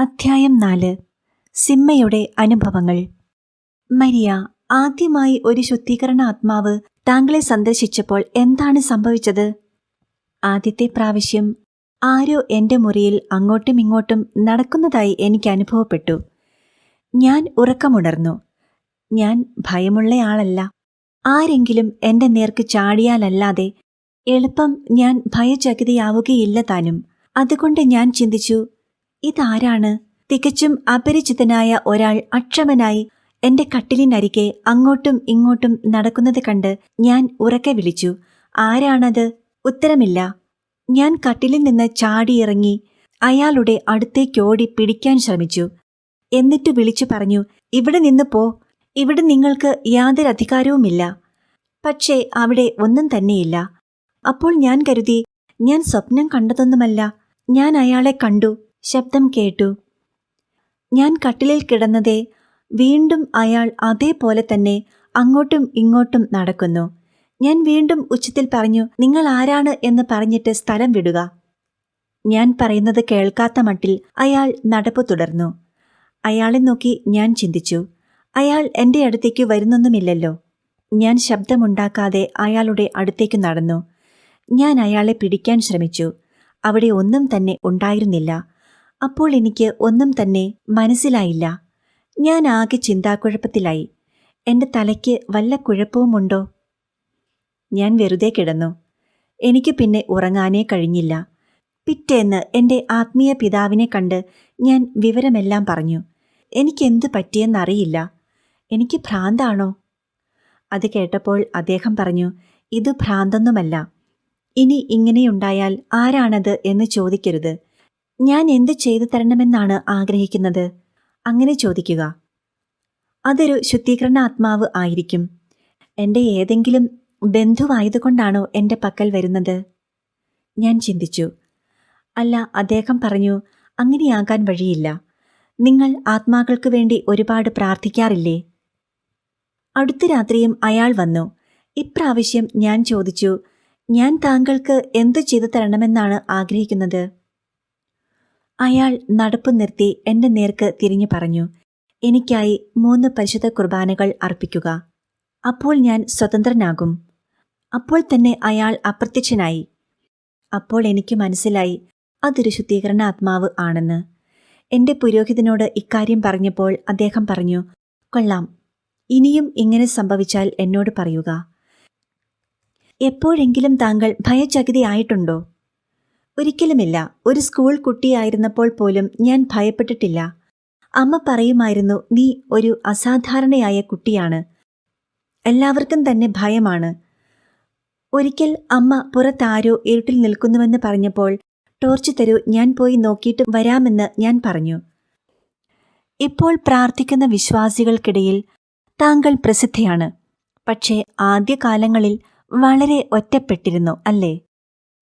അധ്യായം നാല്. സിമ്മയുടെ അനുഭവങ്ങൾ. മരിയ ആദ്യമായി ഒരു ശുദ്ധീകരണ ആത്മാവ് താങ്കളെ സന്ദർശിച്ചപ്പോൾ എന്താണ് സംഭവിച്ചത്? ആദ്യത്തെ പ്രാവശ്യം ആരോ എന്റെ മുറിയിൽ അങ്ങോട്ടും ഇങ്ങോട്ടും നടക്കുന്നതായി എനിക്ക് അനുഭവപ്പെട്ടു. ഞാൻ ഉറക്കമുണർന്നു. ഞാൻ ഭയമുള്ളയാളല്ല. ആരെങ്കിലും എന്റെ നേർക്ക് ചാടിയാലല്ലാതെ എളുപ്പം ഞാൻ ഭയചകിതയാവുകയില്ല താനും. അതുകൊണ്ട് ഞാൻ ചിന്തിച്ചു ഇതാരാണ്? തികച്ചും അപരിചിതനായ ഒരാൾ അക്ഷമനായി എന്റെ കട്ടിലിനരികെ അങ്ങോട്ടും ഇങ്ങോട്ടും നടക്കുന്നത് കണ്ട് ഞാൻ ഉറക്കെ വിളിച്ചു. ആരാണത്? ഉത്തരമില്ല. ഞാൻ കട്ടിലിൽ നിന്ന് ചാടിയിറങ്ങി അയാളുടെ അടുത്തേക്കോടി പിടിക്കാൻ ശ്രമിച്ചു. എന്നിട്ട് വിളിച്ചു പറഞ്ഞു ഇവിടെ നിന്ന് പോ. ഇവിടെ നിങ്ങൾക്ക് യാതൊരു അധികാരവുമില്ല. പക്ഷേ അവിടെ ഒന്നും തന്നെയില്ല. അപ്പോൾ ഞാൻ കരുതി ഞാൻ സ്വപ്നം കണ്ടതൊന്നുമല്ല. ഞാൻ അയാളെ കണ്ടു. ശബ്ദം കേട്ടു. ഞാൻ കട്ടിലിൽ കിടന്നതേ വീണ്ടും അയാൾ അതേപോലെ തന്നെ അങ്ങോട്ടും ഇങ്ങോട്ടും നടക്കുന്നു. ഞാൻ വീണ്ടും ഉച്ചത്തിൽ പറഞ്ഞു നിങ്ങൾ ആരാണ് എന്ന് പറഞ്ഞിട്ട് സ്ഥലം വിടുക. ഞാൻ പറയുന്നത് കേൾക്കാത്ത മട്ടിൽ അയാൾ നടപ്പ് തുടർന്നു. അയാളെ നോക്കി ഞാൻ ചിന്തിച്ചു. അയാൾ എന്റെ അടുത്തേക്ക് വരുന്നൊന്നുമില്ലല്ലോ. ഞാൻ ശബ്ദമുണ്ടാക്കാതെ അയാളുടെ അടുത്തേക്ക് നടന്നു. ഞാൻ അയാളെ പിടിക്കാൻ ശ്രമിച്ചു. അവിടെ ഒന്നും തന്നെ ഉണ്ടായിരുന്നില്ല. അപ്പോൾ എനിക്ക് ഒന്നും തന്നെ മനസ്സിലായില്ല. ഞാൻ ആകെ ചിന്താക്കുഴപ്പത്തിലായി. എന്റെ തലയ്ക്ക് വല്ല കുഴപ്പവുമുണ്ടോ? ഞാൻ വെറുതെ കിടന്നു. എനിക്ക് പിന്നെ ഉറങ്ങാനേ കഴിഞ്ഞില്ല. പിറ്റേന്ന് എന്റെ ആത്മീയ പിതാവിനെ കണ്ട് ഞാൻ വിവരമെല്ലാം പറഞ്ഞു. എനിക്കെന്ത് പറ്റിയെന്നറിയില്ല. എനിക്ക് ഭ്രാന്താണോ? അത് കേട്ടപ്പോൾ അദ്ദേഹം പറഞ്ഞു ഇത് ഭ്രാന്തൊന്നുമല്ല. ഇനി ഇങ്ങനെയുണ്ടായാൽ ആരാണത് എന്ന് ചോദിക്കരുത്. ഞാൻ എന്ത് ചെയ്തു തരണമെന്നാണ് ആഗ്രഹിക്കുന്നത്? അങ്ങനെ ചോദിക്കുക. അതൊരു ശുദ്ധീകരണ ആത്മാവ് ആയിരിക്കും. എന്റെ ഏതെങ്കിലും ബന്ധുവായതുകൊണ്ടാണോ എന്റെ പക്കൽ വരുന്നത്? ഞാൻ ചിന്തിച്ചു. അല്ല അദ്ദേഹം പറഞ്ഞു അങ്ങനെയാകാൻ വഴിയില്ല. നിങ്ങൾ ആത്മാക്കൾക്ക് വേണ്ടി ഒരുപാട് പ്രാർത്ഥിക്കാറില്ലേ? അടുത്ത രാത്രിയും അയാൾ വന്നു. ഇപ്രാവശ്യം ഞാൻ ചോദിച്ചു ഞാൻ താങ്കൾക്ക് എന്തു ചെയ്തു തരണമെന്നാണ് ആഗ്രഹിക്കുന്നത്? അയാൾ നടപ്പ് നിർത്തി എന്റെ നേർക്ക് തിരിഞ്ഞു പറഞ്ഞു എനിക്കായി മൂന്ന് പരിശുദ്ധ കുർബാനകൾ അർപ്പിക്കുക. അപ്പോൾ ഞാൻ സ്വതന്ത്രനാകും. അപ്പോൾ തന്നെ അയാൾ അപ്രത്യക്ഷനായി. അപ്പോൾ എനിക്ക് മനസ്സിലായി അതൊരു ശുദ്ധീകരണ ആത്മാവ് ആണെന്ന്. എന്റെ പുരോഹിതനോട് ഇക്കാര്യം പറഞ്ഞപ്പോൾ അദ്ദേഹം പറഞ്ഞു കൊള്ളാം. ഇനിയും ഇങ്ങനെ സംഭവിച്ചാൽ എന്നോട് പറയുക. എപ്പോഴെങ്കിലും താങ്കൾ ഭയചകിതയായിട്ടുണ്ടോ? ഒരിക്കലുമില്ല. ഒരു സ്കൂൾ കുട്ടിയായിരുന്നപ്പോൾ പോലും ഞാൻ ഭയപ്പെട്ടിട്ടില്ല. അമ്മ പറയുമായിരുന്നു നീ ഒരു അസാധാരണയായ കുട്ടിയാണ്. എല്ലാവർക്കും തന്നെ ഭയമാണ്. ഒരിക്കൽ അമ്മ പുറത്താരോ ഇരുട്ടിൽ നിൽക്കുന്നുവെന്ന് പറഞ്ഞപ്പോൾ ടോർച്ച് തരൂ ഞാൻ പോയി നോക്കിയിട്ട് വരാമെന്ന് ഞാൻ പറഞ്ഞു. ഇപ്പോൾ പ്രാർത്ഥിക്കുന്ന വിശ്വാസികൾക്കിടയിൽ താങ്കൾ പ്രസിദ്ധിയാണ്. പക്ഷേ ആദ്യകാലങ്ങളിൽ വളരെ ഒറ്റപ്പെട്ടിരുന്നു അല്ലേ?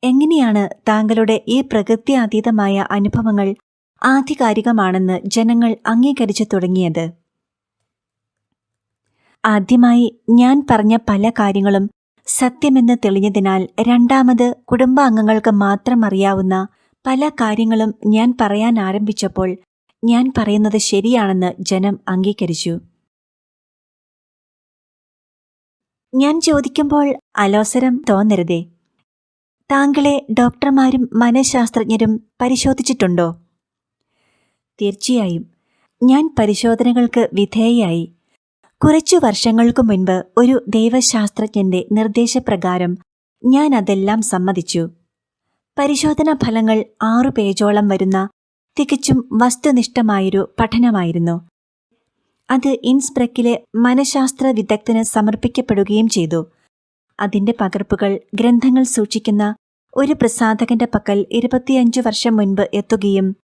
എങ്ങനെയാണ് താങ്കളുടെ ഈ പ്രകൃതി പ്രകൃത്യാതീതമായ അനുഭവങ്ങൾ ആധികാരികമാണെന്ന് ജനങ്ങൾ അംഗീകരിച്ചു തുടങ്ങിയത്? ആദ്യമായി ഞാൻ പറഞ്ഞ പല കാര്യങ്ങളും സത്യമെന്ന് തെളിഞ്ഞതിനാൽ രണ്ടാമത് കുടുംബാംഗങ്ങൾക്ക് മാത്രം അറിയാവുന്ന പല കാര്യങ്ങളും ഞാൻ പറയാൻ ആരംഭിച്ചപ്പോൾ ഞാൻ പറയുന്നത് ശരിയാണെന്ന് ജനം അംഗീകരിച്ചു. ഞാൻ ചോദിക്കുമ്പോൾ അലോസരം തോന്നരുതേ. താങ്കളെ ഡോക്ടർമാരും മനഃശാസ്ത്രജ്ഞരും പരിശോധിച്ചിട്ടുണ്ടോ? തീർച്ചയായും. ഞാൻ പരിശോധനകൾക്ക് വിധേയയായി. കുറച്ചു വർഷങ്ങൾക്കു മുൻപ് ഒരു ദൈവശാസ്ത്രജ്ഞന്റെ നിർദ്ദേശപ്രകാരം ഞാൻ അതെല്ലാം സമ്മതിച്ചു. പരിശോധനാ ഫലങ്ങൾ ആറു പേജോളം വരുന്ന തികച്ചും വസ്തുനിഷ്ഠമായൊരു പഠനമായിരുന്നു. അത് ഇൻസ്പ്രക്കിലെ മനഃശാസ്ത്ര വിദഗ്ധന് സമർപ്പിക്കപ്പെടുകയും ചെയ്തു. അതിന്റെ പകർപ്പുകൾ ഗ്രന്ഥങ്ങൾ സൂക്ഷിക്കുന്ന ഒരു പ്രസാധകന്റെ പക്കൽ ഇരുപത്തിയഞ്ചു വർഷം മുൻപ് എത്തുകയും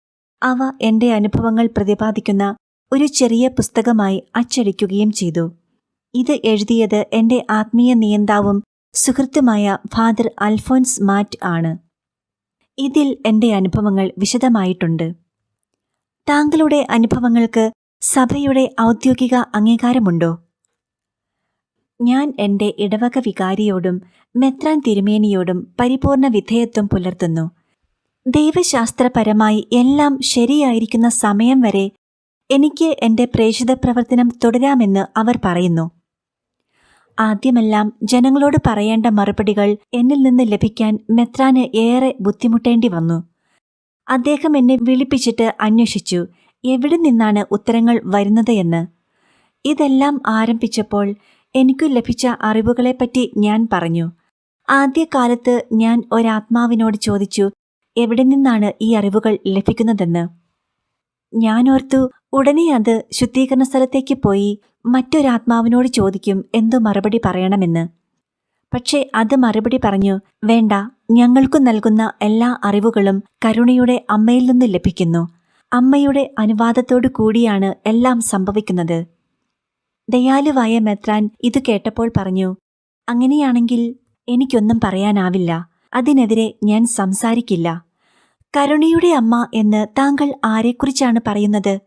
അവ എന്റെ അനുഭവങ്ങൾ പ്രതിപാദിക്കുന്ന ഒരു ചെറിയ പുസ്തകമായി അച്ചടിക്കുകയും ചെയ്തു. ഇത് എഴുതിയത് എന്റെ ആത്മീയ നിയന്താവും സുഹൃത്തുമായ ഫാദർ അൽഫോൻസ് മാറ്റ് ആണ്. ഇതിൽ എന്റെ അനുഭവങ്ങൾ വിശദമായിട്ടുണ്ട്. താങ്കളുടെ അനുഭവങ്ങൾക്ക് സഭയുടെ ഔദ്യോഗിക അംഗീകാരമുണ്ടോ? ഞാൻ എന്റെ ഇടവക വികാരിയോടും മെത്രാൻ തിരുമേനിയോടും പരിപൂർണ വിധേയത്വം പുലർത്തുന്നു. ദൈവശാസ്ത്രപരമായി എല്ലാം ശരിയായിരിക്കുന്ന സമയം വരെ എനിക്ക് എന്റെ പ്രേഷിത പ്രവർത്തനം തുടരാമെന്ന് അവർ പറയുന്നു. ആദ്യമെല്ലാം ജനങ്ങളോട് പറയേണ്ട മറുപടികൾ എന്നിൽ നിന്ന് ലഭിക്കാൻ മെത്രാന് ഏറെ ബുദ്ധിമുട്ടേണ്ടി വന്നു. അദ്ദേഹം എന്നെ വിളിപ്പിച്ചിട്ട് അന്വേഷിച്ചു എവിടെ നിന്നാണ് ഉത്തരങ്ങൾ വരുന്നത് എന്ന്. ഇതെല്ലാം ആരംഭിച്ചപ്പോൾ എനിക്കു ലഭിച്ച അറിവുകളെപ്പറ്റി ഞാൻ പറഞ്ഞു. ആദ്യകാലത്ത് ഞാൻ ഒരാത്മാവിനോട് ചോദിച്ചു എവിടെ നിന്നാണ് ഈ അറിവുകൾ ലഭിക്കുന്നതെന്ന്? ഞാൻ ഓർത്തു ഉടനെ അത് ശുദ്ധീകരണ സ്ഥലത്തേക്ക് പോയി മറ്റൊരാത്മാവിനോട് ചോദിക്കും എന്തു മറുപടി പറയണമെന്ന്. പക്ഷേ അത് മറുപടി പറഞ്ഞു വേണ്ട ഞങ്ങൾക്കു നൽകുന്ന എല്ലാ അറിവുകളും കരുണയുടെ അമ്മയിൽ നിന്ന് ലഭിക്കുന്നു. അമ്മയുടെ അനുവാദത്തോടു കൂടിയാണ് എല്ലാം സംഭവിക്കുന്നത്. ദയാലുവായ മെത്രാൻ ഇത് കേട്ടപ്പോൾ പറഞ്ഞു അങ്ങനെയാണെങ്കിൽ എനിക്കൊന്നും പറയാനാവില്ല. അതിനെതിരെ ഞാൻ സംസാരിക്കില്ല. കരുണയുടെ അമ്മ എന്ന് താങ്കൾ ആരെക്കുറിച്ചാണ് പറയുന്നത്?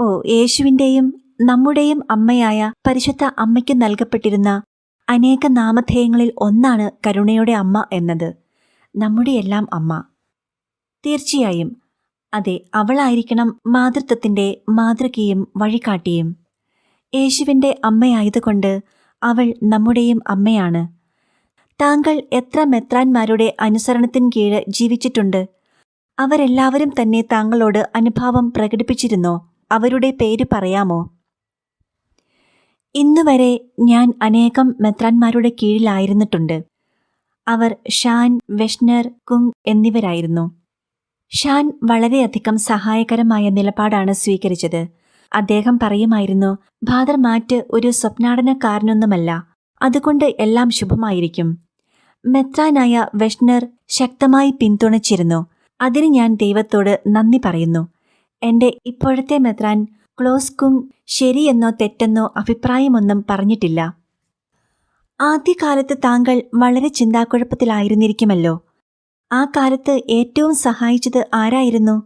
ഓ യേശുവിന്റെയും നമ്മുടെയും അമ്മയായ പരിശുദ്ധ അമ്മയ്ക്ക് നൽകപ്പെട്ടിരുന്ന അനേക നാമധേയങ്ങളിൽ ഒന്നാണ് കരുണയുടെ അമ്മ എന്നത്. നമ്മുടെയെല്ലാം അമ്മ. തീർച്ചയായും. അതെ അവളായിരിക്കണം മാതൃത്വത്തിന്റെ മാതൃകയും വഴികാട്ടിയും. യേശുവിന്റെ അമ്മയായതുകൊണ്ട് അവൾ നമ്മുടെയും അമ്മയാണ്. താങ്കൾ എത്ര മെത്രാന്മാരുടെ അനുസരണത്തിൻ കീഴ് ജീവിച്ചിട്ടുണ്ട്? അവരെല്ലാവരും തന്നെ താങ്കളോട് അനുഭാവം പ്രകടിപ്പിച്ചിരുന്നോ? അവരുടെ പേര് പറയാമോ? ഇന്നുവരെ ഞാൻ അനേകം മെത്രാന്മാരുടെ കീഴിലായിരുന്നിട്ടുണ്ട്. അവർ ഷാൻ വെഷ്നർ കുങ് എന്നിവരായിരുന്നു. ഷാൻ വളരെയധികം സഹായകരമായ നിലപാടാണ് സ്വീകരിച്ചത്. അദ്ദേഹം പറയുമായിരുന്നു മാറ്റ് ഒരു സ്വപ്നാടനക്കാരനൊന്നുമല്ല. അതുകൊണ്ട് എല്ലാം ശുഭമായിരിക്കും. മെത്രാനായ വെഷ്ണർ ശക്തമായി പിന്തുണച്ചിരുന്നു. അതിന് ഞാൻ ദൈവത്തോട് നന്ദി പറയുന്നു. എന്റെ ഇപ്പോഴത്തെ മെത്രാൻ ക്ലോസ്കും ശരിയെന്നോ തെറ്റെന്നോ അഭിപ്രായമൊന്നും പറഞ്ഞിട്ടില്ല. ആദ്യകാലത്ത് താങ്കൾ വളരെ ചിന്താക്കുഴപ്പത്തിലായിരുന്നിരിക്കുമല്ലോ. ആ കാലത്ത് ഏറ്റവും സഹായിച്ചത് ആരായിരുന്നു?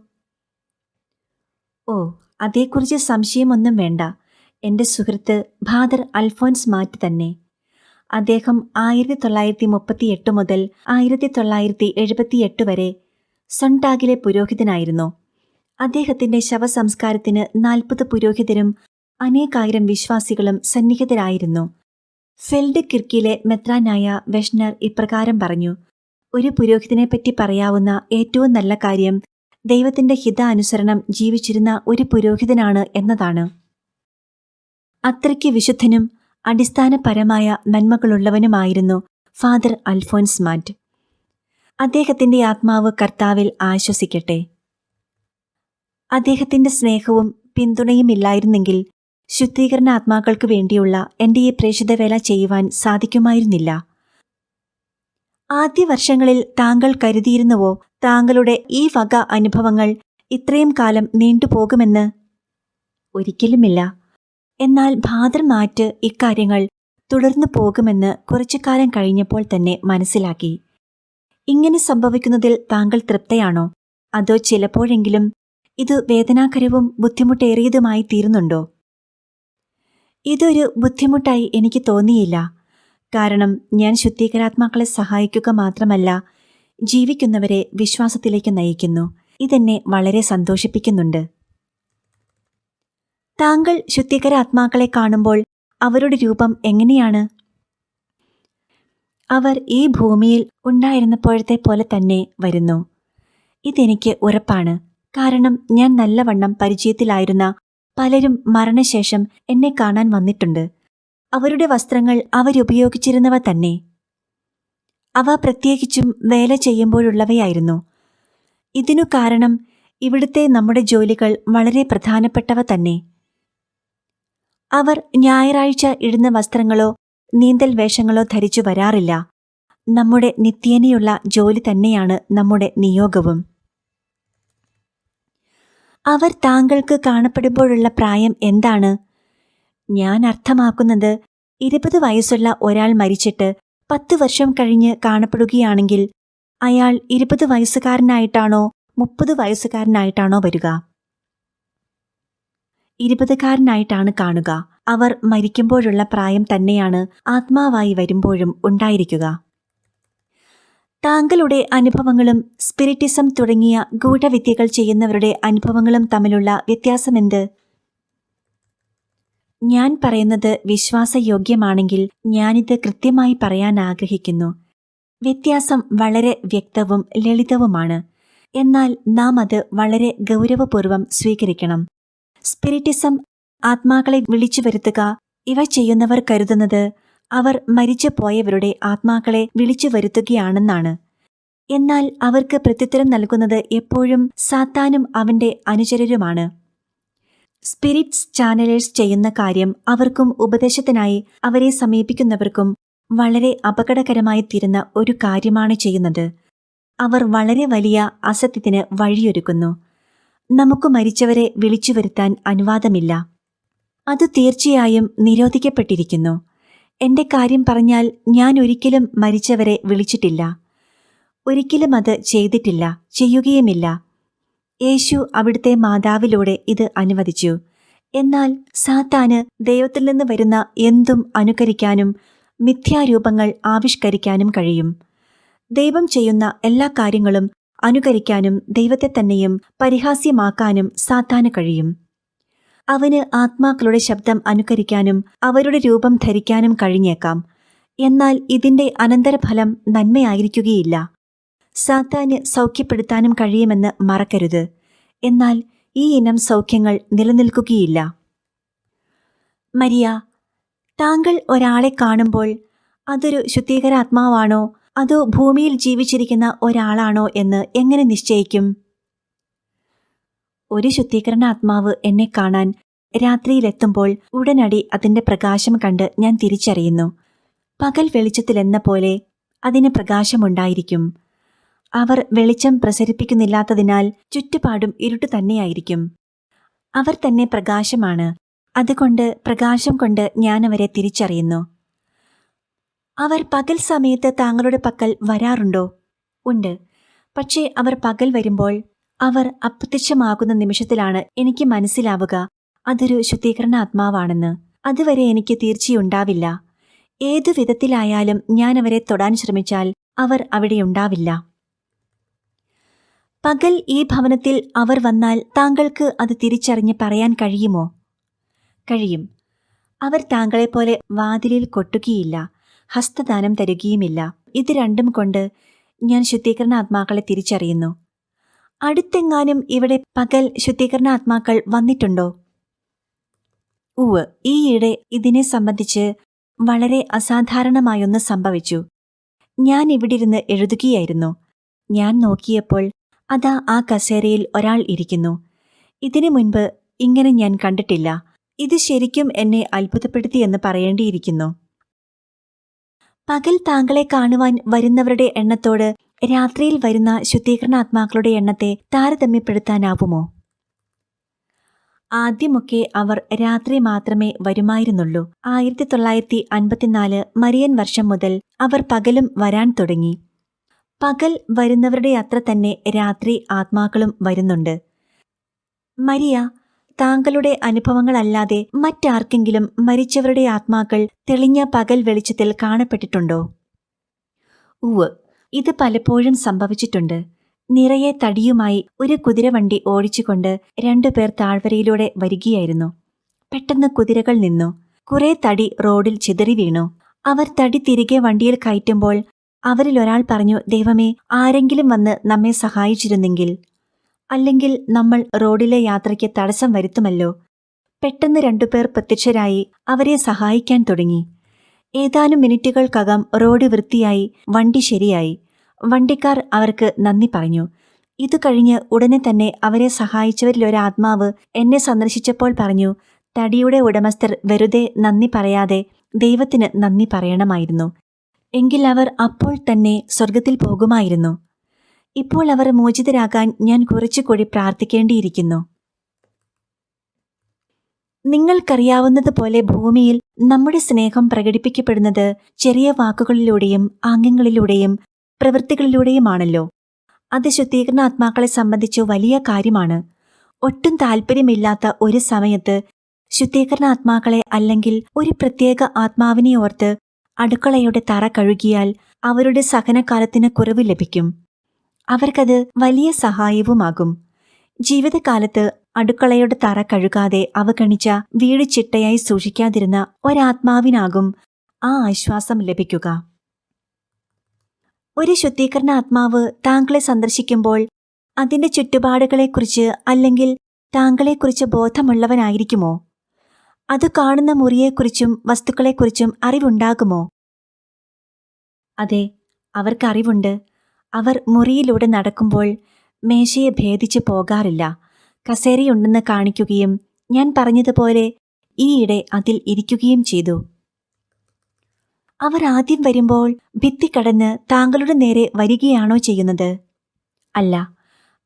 ഓ അതേക്കുറിച്ച് സംശയമൊന്നും വേണ്ട. എന്റെ സുഹൃത്ത് ഫാദർ അൽഫോൻസ് മാറ്റ് തന്നെ. അദ്ദേഹം ആയിരത്തി തൊള്ളായിരത്തി മുപ്പത്തി എട്ട് മുതൽ ആയിരത്തി തൊള്ളായിരത്തി എഴുപത്തി എട്ട് വരെ സൺടാഗിലെ പുരോഹിതനായിരുന്നു. അദ്ദേഹത്തിന്റെ ശവസംസ്കാരത്തിന് നാൽപ്പത് പുരോഹിതരും അനേകായിരം വിശ്വാസികളും സന്നിഹിതരായിരുന്നു. ഫെൽഡ് കിർക്കിയിലെ മെത്രാനായ വെഷ്നർ ഇപ്രകാരം പറഞ്ഞു ഒരു പുരോഹിതനെപ്പറ്റി പറയാവുന്ന ഏറ്റവും നല്ല കാര്യം ദൈവത്തിന്റെ ഹിതാനുസരണം ജീവിച്ചിരുന്ന ഒരു പുരോഹിതനാണ് എന്നതാണ്. അത്രയ്ക്ക് വിശുദ്ധനും അടിസ്ഥാനപരമായ നന്മകളുള്ളവനുമായിരുന്നു ഫാദർ അൽഫോൻസ് മാറ്റ് അദ്ദേഹത്തിന്റെ ആത്മാവ് കർത്താവിൽ ആശ്വസിക്കട്ടെ. അദ്ദേഹത്തിന്റെ സ്നേഹവും പിന്തുണയും ഇല്ലായിരുന്നെങ്കിൽ ശുദ്ധീകരണ ആത്മാക്കൾക്ക് വേണ്ടിയുള്ള എന്റെ ഈ പ്രേഷിതവേല ചെയ്യുവാൻ സാധിക്കുമായിരുന്നില്ല. ആദ്യ വർഷങ്ങളിൽ താങ്കൾ കരുതിയിരുന്നുവോ താങ്കളുടെ ഈ വക അനുഭവങ്ങൾ ഇത്രയും കാലം നീണ്ടുപോകുമെന്ന്? ഒരിക്കലുമില്ല. എന്നാൽ ഭാദ്ര മാറ്റ് ഇക്കാര്യങ്ങൾ തുടർന്നു പോകുമെന്ന് കുറച്ചു കാലം കഴിഞ്ഞപ്പോൾ തന്നെ മനസ്സിലാക്കി. ഇങ്ങനെ സംഭവിക്കുന്നതിൽ താങ്കൾ തൃപ്തയാണോ? അതോ ചിലപ്പോഴെങ്കിലും ഇത് വേദനാകരവും ബുദ്ധിമുട്ടേറിയതുമായി തീരുന്നുണ്ടോ? ഇതൊരു ബുദ്ധിമുട്ടായി എനിക്ക് തോന്നിയില്ല. കാരണം ഞാൻ ശുദ്ധീകരാത്മാക്കളെ സഹായിക്കുക മാത്രമല്ല ജീവിക്കുന്നവരെ വിശ്വാസത്തിലേക്ക് നയിക്കുന്നു. ഇതെന്നെ വളരെ സന്തോഷിപ്പിക്കുന്നുണ്ട്. താങ്കൾ ശുദ്ധീകരാത്മാക്കളെ കാണുമ്പോൾ അവരുടെ രൂപം എങ്ങനെയാണ്? അവർ ഈ ഭൂമിയിൽ ഉണ്ടായിരുന്നപ്പോഴത്തെ പോലെ തന്നെ വരുന്നു. ഇതെനിക്ക് ഉറപ്പാണ്. കാരണം ഞാൻ നല്ലവണ്ണം പരിചയത്തിലായിരുന്ന പലരും മരണശേഷം എന്നെ കാണാൻ വന്നിട്ടുണ്ട്. അവരുടെ വസ്ത്രങ്ങൾ അവരുപയോഗിച്ചിരുന്നവ തന്നെ. അവ പ്രത്യേകിച്ചും വേല ചെയ്യുമ്പോഴുള്ളവയായിരുന്നു. ഇതിനു കാരണം ഇവിടുത്തെ നമ്മുടെ ജോലികൾ വളരെ പ്രധാനപ്പെട്ടവ തന്നെ. അവർ ഞായറാഴ്ച ഇടുന്ന വസ്ത്രങ്ങളോ നീന്തൽ വേഷങ്ങളോ ധരിച്ചു വരാറില്ല. നമ്മുടെ നിത്യേനയുള്ള ജോലി തന്നെയാണ് നമ്മുടെ നിയോഗവും. അവർ താങ്കൾക്ക് കാണപ്പെടുമ്പോഴുള്ള പ്രായം എന്താണ്? ഞാൻ അർത്ഥമാക്കുന്നത് ഇരുപത് വയസ്സുള്ള ഒരാൾ മരിച്ചിട്ട് പത്ത് വർഷം കഴിഞ്ഞ് കാണപ്പെടുകയാണെങ്കിൽ അയാൾ ഇരുപത് വയസ്സുകാരനായിട്ടാണോ മുപ്പത് വയസ്സുകാരനായിട്ടാണോ വരിക? ഇരുപതുകാരനായിട്ടാണ് കാണുക. അവർ മരിക്കുമ്പോഴുള്ള പ്രായം തന്നെയാണ് ആത്മാവായി വരുമ്പോഴും ഉണ്ടായിരിക്കുക. താങ്കളുടെ അനുഭവങ്ങളും സ്പിരിറ്റിസം തുടങ്ങിയ ഗൂഢവിദ്യകൾ ചെയ്യുന്നവരുടെ അനുഭവങ്ങളും തമ്മിലുള്ള വ്യത്യാസമെന്ത്? ഞാൻ പറയുന്നത് വിശ്വാസയോഗ്യമാണെങ്കിൽ ഞാനിത് കൃത്യമായി പറയാൻ ആഗ്രഹിക്കുന്നു. വ്യത്യാസം വളരെ വ്യക്തവും ലളിതവുമാണ്. എന്നാൽ നാം അത് വളരെ ഗൗരവപൂർവം സ്വീകരിക്കണം. സ്പിരിറ്റിസം ആത്മാക്കളെ വിളിച്ചു വരുത്തുക ഇവ ചെയ്യുന്നവർ കരുതുന്നത് അവർ മരിച്ചു പോയവരുടെ ആത്മാക്കളെ വിളിച്ചു വരുത്തുകയാണെന്നാണ്. എന്നാൽ അവർക്ക് പ്രത്യുത്തരം നൽകുന്നത് എപ്പോഴും സാത്താനും അവന്റെ അനുചരരുമാണ്. സ്പിരിറ്റ്സ് ചാനലേഴ്സ് ചെയ്യുന്ന കാര്യം അവർക്കും ഉപദേശത്തിനായി അവരെ സമീപിക്കുന്നവർക്കും വളരെ അപകടകരമായി തീരുന്ന ഒരു കാര്യമാണ് ചെയ്യുന്നത്. അവർ വളരെ വലിയ അസത്യത്തിന് വഴിയൊരുക്കുന്നു. നമുക്ക് മരിച്ചവരെ വിളിച്ചു വരുത്താൻ അനുവാദമില്ല. അത് തീർച്ചയായും നിരോധിക്കപ്പെട്ടിരിക്കുന്നു. എന്റെ കാര്യം പറഞ്ഞാൽ ഞാൻ ഒരിക്കലും മരിച്ചവരെ വിളിച്ചിട്ടില്ല. ഒരിക്കലും അത് ചെയ്തിട്ടില്ല ചെയ്യുകയുമില്ല. യേശു അവിടുത്തെ മാതാവിലൂടെ ഇത് അനുവദിച്ചു. എന്നാൽ സാത്താന് ദൈവത്തിൽ നിന്ന് വരുന്ന എന്തും അനുകരിക്കാനും മിഥ്യാരൂപങ്ങൾ ആവിഷ്കരിക്കാനും കഴിയും. ദൈവം ചെയ്യുന്ന എല്ലാ കാര്യങ്ങളും അനുകരിക്കാനും ദൈവത്തെ തന്നെയും പരിഹാസ്യമാക്കാനും സാത്താന് കഴിയും. അവന് ആത്മാക്കളുടെ ശബ്ദം അനുകരിക്കാനും അവരുടെ രൂപം ധരിക്കാനും കഴിഞ്ഞേക്കാം. എന്നാൽ ഇതിന്റെ അനന്തരഫലം നന്മയായിരിക്കുകയില്ല. സാത്താന് സൗഖ്യപ്പെടുത്താനും കഴിയുമെന്ന് മറക്കരുത്. എന്നാൽ ഈ ഇനം സൗഖ്യങ്ങൾ നിലനിൽക്കുകയില്ല. മരിയ താങ്കൾ ഒരാളെ കാണുമ്പോൾ അതൊരു ശുദ്ധീകരാത്മാവാണോ? അതോ ഭൂമിയിൽ ജീവിച്ചിരിക്കുന്ന ഒരാളാണോ എന്ന് എങ്ങനെ നിശ്ചയിക്കും? ഒരു ശുദ്ധീകരണാത്മാവ് എന്നെ കാണാൻ രാത്രിയിലെത്തുമ്പോൾ ഉടനടി അതിന്റെ പ്രകാശം കണ്ട് ഞാൻ തിരിച്ചറിയുന്നു. പകൽ വെളിച്ചത്തിലെന്ന പോലെ അതിന് പ്രകാശമുണ്ടായിരിക്കും. അവർ വെളിച്ചം പ്രസരിപ്പിക്കുന്നില്ലാത്തതിനാൽ ചുറ്റുപാടും ഇരുട്ട് തന്നെയായിരിക്കും. അവർ തന്നെ പ്രകാശമാണ്. അതുകൊണ്ട് പ്രകാശം കൊണ്ട് ഞാൻ അവരെ തിരിച്ചറിയുന്നു. അവർ പകൽ സമയത്ത് താങ്കളുടെ പക്കൽ വരാറുണ്ടോ? ഉണ്ട്. പക്ഷേ അവർ പകൽ വരുമ്പോൾ അവർ അപ്രത്യക്ഷമാകുന്ന നിമിഷത്തിലാണ് എനിക്ക് മനസ്സിലാവുക. അതൊരു ശുദ്ധീകരണ ആത്മാവാണെന്ന് അതുവരെ എനിക്ക് തീർച്ചയുണ്ടാവില്ല. ഏതു വിധത്തിലായാലും ഞാൻ അവരെ തൊടാൻ ശ്രമിച്ചാൽ അവർ അവിടെയുണ്ടാവില്ല പകൽ ഈ ഭവനത്തിൽ അവർ വന്നാൽ താങ്കൾക്ക് അത് തിരിച്ചറിഞ്ഞ് പറയാൻ കഴിയുമോ? കഴിയും. അവർ താങ്കളെപ്പോലെ വാതിലിൽ കൊട്ടുകയില്ല ഹസ്തദാനം തരുകയുമില്ല. ഇത് രണ്ടും കൊണ്ട് ഞാൻ ശുദ്ധീകരണ ആത്മാക്കളെ തിരിച്ചറിയുന്നു. അടുത്തെങ്ങാനും ഇവിടെ പകൽ ശുദ്ധീകരണ ആത്മാക്കൾ വന്നിട്ടുണ്ടോ? ഉവ് ഈയിടെ ഇതിനെ സംബന്ധിച്ച് വളരെ അസാധാരണമായൊന്ന് സംഭവിച്ചു. ഞാൻ ഇവിടിരുന്ന് എഴുതുകയായിരുന്നു. ഞാൻ നോക്കിയപ്പോൾ അതാ ആ കസേരയിൽ ഒരാൾ ഇരിക്കുന്നു. ഇതിനു മുൻപ് ഇങ്ങനെ ഞാൻ കണ്ടിട്ടില്ല. ഇത് ശരിക്കും എന്നെ അത്ഭുതപ്പെടുത്തി എന്ന് പറയേണ്ടിയിരിക്കുന്നു. പകൽ താങ്കളെ കാണുവാൻ വരുന്നവരുടെ എണ്ണത്തോട് രാത്രിയിൽ വരുന്ന ശുദ്ധീകരണാത്മാക്കളുടെ എണ്ണത്തെ താരതമ്യപ്പെടുത്താനാവുമോ? ആദ്യമൊക്കെ അവർ രാത്രി മാത്രമേ വരുമായിരുന്നുള്ളൂ. ആയിരത്തി തൊള്ളായിരത്തി അൻപത്തിനാല് മരിയൻ വർഷം മുതൽ അവർ പകലും വരാൻ തുടങ്ങി. പകൽ വരുന്നവരുടെ അത്ര തന്നെ രാത്രി ആത്മാക്കളും വരുന്നുണ്ട്. മരിയ താങ്കളുടെ അനുഭവങ്ങളല്ലാതെ മറ്റാർക്കെങ്കിലും മരിച്ചവരുടെ ആത്മാക്കൾ തെളിഞ്ഞ പകൽ വെളിച്ചത്തിൽ കാണപ്പെട്ടിട്ടുണ്ടോ? ഉവ് ഇത് പലപ്പോഴും സംഭവിച്ചിട്ടുണ്ട്. നിറയെ തടിയുമായി ഒരു കുതിരവണ്ടി ഓടിച്ചുകൊണ്ട് രണ്ടുപേർ താഴ്വരയിലൂടെ വരികയായിരുന്നു. പെട്ടെന്ന് കുതിരകൾ നിന്നു. കുറെ തടി റോഡിൽ ചിതറി വീണു. അവർ തടി തിരികെ വണ്ടിയിൽ കയറ്റുമ്പോൾ അവരിലൊരാൾ പറഞ്ഞു ദൈവമേ ആരെങ്കിലും വന്ന് നമ്മെ സഹായിച്ചിരുന്നെങ്കിൽ അല്ലെങ്കിൽ നമ്മൾ റോഡിലെ യാത്രയ്ക്ക് തടസ്സം വരുത്തുമല്ലോ. പെട്ടെന്ന് രണ്ടുപേർ പ്രത്യക്ഷരായി അവരെ സഹായിക്കാൻ തുടങ്ങി. ഏതാനും മിനിറ്റുകൾക്കകം റോഡ് വൃത്തിയായി വണ്ടി ശരിയായി. വണ്ടിക്കാർ അവർക്ക് നന്ദി പറഞ്ഞു. ഇതു കഴിഞ്ഞ് ഉടനെ തന്നെ അവരെ സഹായിച്ചവരിൽ ഒരാത്മാവ് എന്നെ സന്ദർശിച്ചപ്പോൾ പറഞ്ഞു തടിയുടെ ഉടമസ്ഥർ വെറുതെ നന്ദി പറയാതെ ദൈവത്തിന് നന്ദി പറയണമായിരുന്നു. എങ്കിൽ അവർ അപ്പോൾ തന്നെ സ്വർഗത്തിൽ പോകുമായിരുന്നു. ഇപ്പോൾ അവർ മോചിതരാകാൻ ഞാൻ കുറച്ചുകൂടി പ്രാർത്ഥിക്കേണ്ടിയിരിക്കുന്നു. നിങ്ങൾക്കറിയാവുന്നതുപോലെ ഭൂമിയിൽ നമ്മുടെ സ്നേഹം പ്രകടിപ്പിക്കപ്പെടുന്നത് ചെറിയ വാക്കുകളിലൂടെയും ആംഗ്യങ്ങളിലൂടെയും പ്രവൃത്തികളിലൂടെയുമാണല്ലോ. അത് ശുദ്ധീകരണ ആത്മാക്കളെ സംബന്ധിച്ച് വലിയ കാര്യമാണ്. ഒട്ടും താല്പര്യമില്ലാത്ത ഒരു സമയത്ത് ശുദ്ധീകരണ ആത്മാക്കളെ അല്ലെങ്കിൽ ഒരു പ്രത്യേക ആത്മാവിനെ ഓർത്ത് അടുക്കളയുടെ തറ കഴുകിയാൽ അവരുടെ സഹനകാലത്തിന് കുറവ് ലഭിക്കും. അവർക്കത് വലിയ സഹായവുമാകും. ജീവിതകാലത്ത് അടുക്കളയുടെ തറ കഴുകാതെ അവഗണിച്ച വീട് ചിട്ടയായി സൂക്ഷിക്കാതിരുന്ന ഒരാത്മാവിനാകും ആ ആശ്വാസം ലഭിക്കുക. ഒരു ശുദ്ധീകരണ ആത്മാവ് താങ്കളെ സന്ദർശിക്കുമ്പോൾ അതിന്റെ ചുറ്റുപാടുകളെക്കുറിച്ച് അല്ലെങ്കിൽ താങ്കളെക്കുറിച്ച് ബോധമുള്ളവനായിരിക്കുമോ? അത് കാണുന്ന മുറിയെക്കുറിച്ചും വസ്തുക്കളെക്കുറിച്ചും അറിവുണ്ടാകുമോ? അതെ അവർക്ക് അറിവുണ്ട്. അവർ മുറിയിലൂടെ നടക്കുമ്പോൾ മേശയെ ഭേദിച്ച് പോകാറില്ല. കസേരയുണ്ടെന്ന് കാണിക്കുകയും ഞാൻ പറഞ്ഞതുപോലെ ഈയിടെ അതിൽ ഇരിക്കുകയും ചെയ്തു. അവർ ആദ്യം വരുമ്പോൾ ഭിത്തി കടന്ന് താങ്കളുടെ നേരെ വരികയാണോ ചെയ്യുന്നത്? അല്ല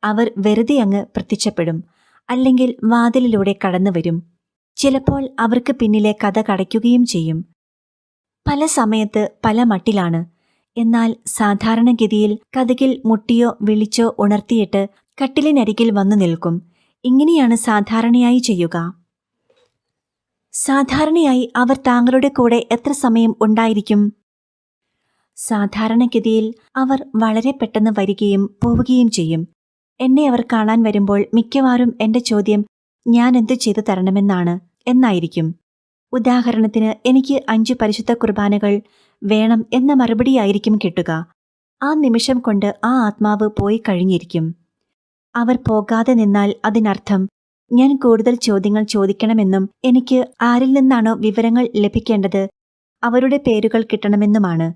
അവർ വെറുതെ അങ്ങ് പ്രത്യക്ഷപ്പെടും. അല്ലെങ്കിൽ വാതിലിലൂടെ കടന്നു വരും ചിലപ്പോൾ അവർക്ക് പിന്നിലെ കഥ കടയ്ക്കുകയും ചെയ്യും. പല സമയത്ത് പല മട്ടിലാണ്. എന്നാൽ സാധാരണഗതിയിൽ കഥകിൽ മുട്ടിയോ വിളിച്ചോ ഉണർത്തിയിട്ട് കട്ടിലിനരികിൽ വന്നു നിൽക്കും. ഇങ്ങനെയാണ് സാധാരണയായി ചെയ്യുക. സാധാരണയായി അവർ താങ്കളുടെ കൂടെ എത്ര സമയം ഉണ്ടായിരിക്കും? സാധാരണഗതിയിൽ അവർ വളരെ പെട്ടെന്ന് വരികയും പോവുകയും ചെയ്യും. എന്നെ അവർ കാണാൻ വരുമ്പോൾ മിക്കവാറും എന്റെ ചോദ്യം ഞാൻ എന്തു ചെയ്തു തരണമെന്നാണ്? എന്നായിരിക്കും. ഉദാഹരണത്തിന് എനിക്ക് അഞ്ച് പരിശുദ്ധ കുർബാനകൾ വേണം എന്ന മറുപടിയായിരിക്കും കിട്ടുക. ആ നിമിഷം കൊണ്ട് ആ ആത്മാവ് പോയി കഴിഞ്ഞിരിക്കും. അവർ പോകാതെ നിന്നാൽ അതിനർത്ഥം ഞാൻ കൂടുതൽ ചോദ്യങ്ങൾ ചോദിക്കണമെന്നും എനിക്ക് ആരിൽ നിന്നാണോ വിവരങ്ങൾ ലഭിക്കേണ്ടത് അവരുടെ പേരുകൾ കിട്ടണമെന്നുമാണ്.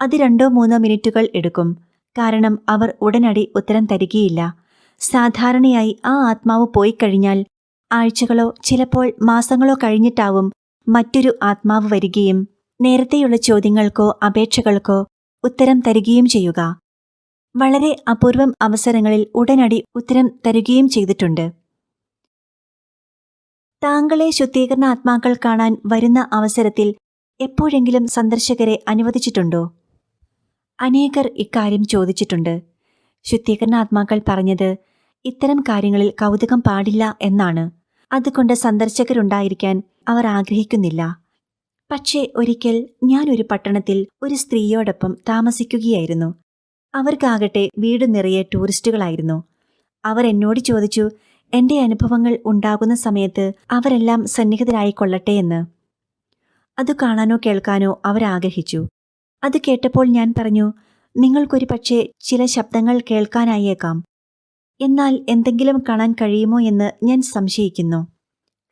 അത് രണ്ടോ മൂന്നോ മിനിറ്റുകൾ എടുക്കും. കാരണം അവർ ഉടനടി ഉത്തരം തരികയില്ല. സാധാരണയായി ആ ആത്മാവ് പോയി കഴിഞ്ഞാൽ ആഴ്ചകളോ ചിലപ്പോൾ മാസങ്ങളോ കഴിഞ്ഞിട്ടാവും മറ്റൊരു ആത്മാവ് വരികയും നേരത്തെയുള്ള ചോദ്യങ്ങൾക്കോ അപേക്ഷകൾക്കോ ഉത്തരം തരികയും ചെയ്യുക. വളരെ അപൂർവം അവസരങ്ങളിൽ ഉടനടി ഉത്തരം തരികയും ചെയ്തിട്ടുണ്ട്. താങ്കളെ ശുദ്ധീകരണ ആത്മാക്കൾ കാണാൻ വരുന്ന അവസരത്തിൽ എപ്പോഴെങ്കിലും സന്ദർശകരെ അനുവദിച്ചിട്ടുണ്ടോ? അനേകർ ഇക്കാര്യം ചോദിച്ചിട്ടുണ്ട്. ശുദ്ധീകരണ ആത്മാക്കൾ പറഞ്ഞത് ഇത്തരം കാര്യങ്ങളിൽ കൗതുകം പാടില്ല എന്നാണ്. അതുകൊണ്ട് സന്ദർശകരുണ്ടായിരിക്കാൻ അവർ ആഗ്രഹിക്കുന്നില്ല. പക്ഷേ ഒരിക്കൽ ഞാൻ ഒരു പട്ടണത്തിൽ ഒരു സ്ത്രീയോടൊപ്പം താമസിക്കുകയായിരുന്നു. അവർക്കാകട്ടെ വീട് നിറയെ ടൂറിസ്റ്റുകളായിരുന്നു. അവർ എന്നോട് ചോദിച്ചു എന്റെ അനുഭവങ്ങൾ ഉണ്ടാകുന്ന സമയത്ത് അവരെല്ലാം സന്നിഹിതരായിക്കൊള്ളട്ടെ എന്ന്. അത് കാണാനോ കേൾക്കാനോ അവരാഗ്രഹിച്ചു അത് കേട്ടപ്പോൾ ഞാൻ പറഞ്ഞു നിങ്ങൾക്കൊരു പക്ഷേ ചില ശബ്ദങ്ങൾ കേൾക്കാനായേക്കാം. എന്നാൽ എന്തെങ്കിലും കാണാൻ കഴിയുമോ എന്ന് ഞാൻ സംശയിക്കുന്നു.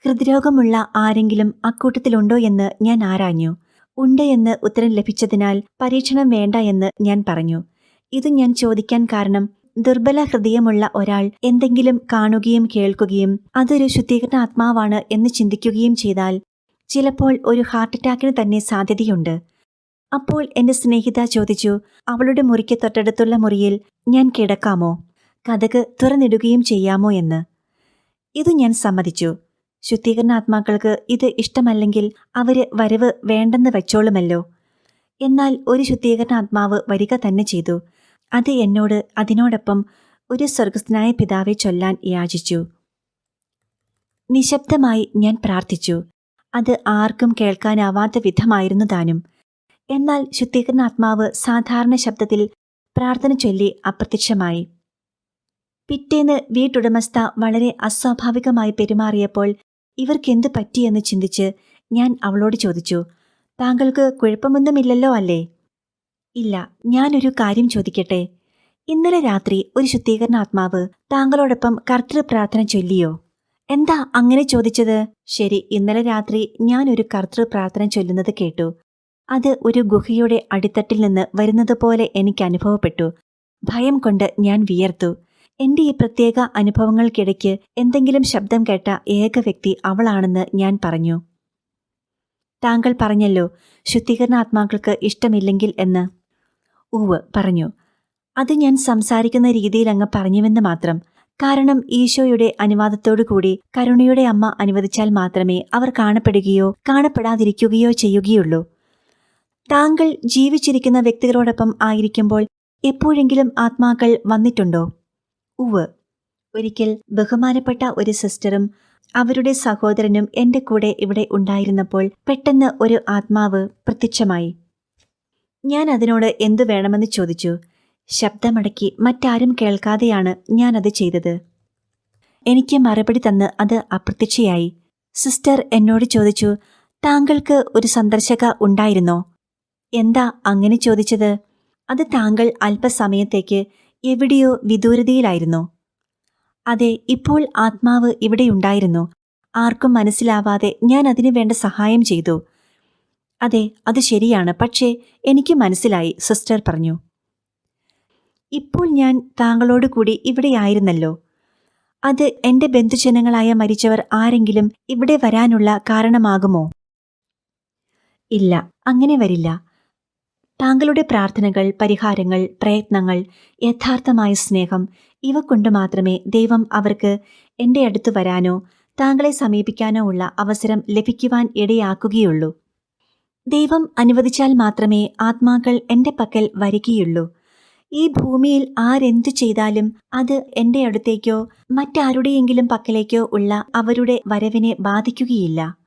ഹൃദ്രോഗമുള്ള ആരെങ്കിലും അക്കൂട്ടത്തിലുണ്ടോ എന്ന് ഞാൻ ആരാഞ്ഞു. ഉണ്ട് എന്ന് ഉത്തരം ലഭിച്ചതിനാൽ പരീക്ഷണം വേണ്ട എന്ന് ഞാൻ പറഞ്ഞു. ഇത് ഞാൻ ചോദിക്കാൻ കാരണം ദുർബല ഹൃദയമുള്ള ഒരാൾ എന്തെങ്കിലും കാണുകയും കേൾക്കുകയും അതൊരു ശുദ്ധീകരണ ആത്മാവാണ് എന്ന് ചിന്തിക്കുകയും ചെയ്താൽ ചിലപ്പോൾ ഒരു ഹാർട്ട് അറ്റാക്കിന് തന്നെ സാധ്യതയുണ്ട്. അപ്പോൾ എന്റെ സ്നേഹിത ചോദിച്ചു അവളുടെ മുറിക്ക് തൊട്ടടുത്തുള്ള മുറിയിൽ ഞാൻ കിടക്കാമോ? കഥക് തുറന്നിടുകയും ചെയ്യാമോ എന്ന്. ഇത് ഞാൻ സമ്മതിച്ചു. ശുദ്ധീകരണാത്മാക്കൾക്ക് ഇത് ഇഷ്ടമല്ലെങ്കിൽ അവർ വരവ് വേണ്ടെന്ന് വെച്ചോളുമല്ലോ. എന്നാൽ ഒരു ശുദ്ധീകരണാത്മാവ് വരിക തന്നെ ചെയ്തു. അത് എന്നോട് അതിനോടൊപ്പം ഒരു സ്വർഗസ്ഥനായ പിതാവെ ചൊല്ലാൻ യാചിച്ചു. നിശബ്ദമായി ഞാൻ പ്രാർത്ഥിച്ചു. അത് ആർക്കും കേൾക്കാനാവാത്ത വിധമായിരുന്നു താനും. എന്നാൽ ശുദ്ധീകരണാത്മാവ് സാധാരണ ശബ്ദത്തിൽ പ്രാർത്ഥന ചൊല്ലി അപ്രത്യക്ഷമായി. പിറ്റേന്ന് വീട്ടുടമസ്ഥ വളരെ അസ്വാഭാവികമായി പെരുമാറിയപ്പോൾ ഇവർക്കെന്ത് പറ്റിയെന്ന് ചിന്തിച്ച് ഞാൻ അവളോട് ചോദിച്ചു താങ്കൾക്ക് കുഴപ്പമൊന്നുമില്ലല്ലോ അല്ലേ? ഇല്ല ഞാനൊരു കാര്യം ചോദിക്കട്ടെ. ഇന്നലെ രാത്രി ഒരു ശുദ്ധീകരണാത്മാവ് താങ്കളോടൊപ്പം കർത്തൃ പ്രാർത്ഥന ചൊല്ലിയോ? എന്താ അങ്ങനെ ചോദിച്ചത്? ശരി ഇന്നലെ രാത്രി ഞാനൊരു കർത്തൃ പ്രാർത്ഥന ചൊല്ലുന്നത് കേട്ടു. അത് ഒരു ഗുഹയുടെ അടിത്തട്ടിൽ നിന്ന് വരുന്നത് പോലെ എനിക്ക് അനുഭവപ്പെട്ടു. ഭയം കൊണ്ട് ഞാൻ വിയർത്തു. എന്റെ ഈ പ്രത്യേക അനുഭവങ്ങൾക്കിടയ്ക്ക് എന്തെങ്കിലും ശബ്ദം കേട്ട ഏക വ്യക്തി അവളാണെന്ന് ഞാൻ പറഞ്ഞു. താങ്കൾ പറഞ്ഞല്ലോ ശുദ്ധീകരണ ആത്മാക്കൾക്ക് ഇഷ്ടമില്ലെങ്കിൽ എന്ന്. ഉവ് പറഞ്ഞു. അത് ഞാൻ സംസാരിക്കുന്ന രീതിയിൽ അങ്ങ് പറഞ്ഞുവെന്ന് മാത്രം. കാരണം ഈശോയുടെ അനുവാദത്തോടുകൂടി കരുണയുടെ അമ്മ അനുവദിച്ചാൽ മാത്രമേ അവർ കാണപ്പെടുകയോ കാണപ്പെടാതിരിക്കുകയോ ചെയ്യുകയുള്ളൂ. താങ്കൾ ജീവിച്ചിരിക്കുന്ന വ്യക്തികളോടൊപ്പം ആയിരിക്കുമ്പോൾ എപ്പോഴെങ്കിലും ആത്മാക്കൾ വന്നിട്ടുണ്ടോ? ഉവ്. ഒരിക്കൽ ബഹുമാനപ്പെട്ട ഒരു സിസ്റ്ററും അവരുടെ സഹോദരനും എന്റെ കൂടെ ഇവിടെ ഉണ്ടായിരുന്നപ്പോൾ പെട്ടെന്ന് ഒരു ആത്മാവ് പ്രത്യക്ഷമായി. ഞാൻ അതിനോട് എന്തു വേണമെന്ന് ചോദിച്ചു. ശബ്ദമടക്കി മറ്റാരും കേൾക്കാതെയാണ് ഞാൻ അത് ചെയ്തത്. എനിക്ക് മറുപടി തന്ന് അത് അപ്രത്യക്ഷയായി. സിസ്റ്റർ എന്നോട് ചോദിച്ചു താങ്കൾക്ക് ഒരു സന്ദർശക ഉണ്ടായിരുന്നോ? എന്താ അങ്ങനെ ചോദിച്ചത്? അത് താങ്കൾ അല്പസമയത്തേക്ക് എവിടെയോ വിദൂരതയിലായിരുന്നു. അതെ ഇപ്പോൾ ആത്മാവ് ഇവിടെയുണ്ടായിരുന്നു. ആർക്കും മനസ്സിലാവാതെ ഞാൻ അതിനു വേണ്ട സഹായം ചെയ്തു. അതെ അത് ശരിയാണ്. പക്ഷേ എനിക്ക് മനസ്സിലായി സിസ്റ്റർ പറഞ്ഞു. ഇപ്പോൾ ഞാൻ താങ്കളോട് കൂടി ഇവിടെയായിരുന്നല്ലോ. അത് എന്റെ ബന്ധുജനങ്ങളായ മരിച്ചവർ ആരെങ്കിലും ഇവിടെ വരാനുള്ള കാരണമാകുമോ? ഇല്ല അങ്ങനെ വരില്ല. താങ്കളുടെ പ്രാർത്ഥനകൾ പരിഹാരങ്ങൾ പ്രയത്നങ്ങൾ യഥാർത്ഥമായ സ്നേഹം ഇവ കൊണ്ട് മാത്രമേ ദൈവം അവർക്ക് എന്റെ അടുത്ത് വരാനോ താങ്കളെ സമീപിക്കാനോ ഉള്ള അവസരം ലഭിക്കുവാൻ ഇടയാക്കുകയുള്ളൂ. ദൈവം അനുവദിച്ചാൽ മാത്രമേ ആത്മാക്കൾ എന്റെ പക്കൽ വരികയുള്ളൂ. ഈ ഭൂമിയിൽ ആരെന്തു ചെയ്താലും അത് എന്റെ അടുത്തേക്കോ മറ്റാരുടെയെങ്കിലും പക്കലേക്കോ ഉള്ള അവരുടെ വരവിനെ ബാധിക്കുകയില്ല.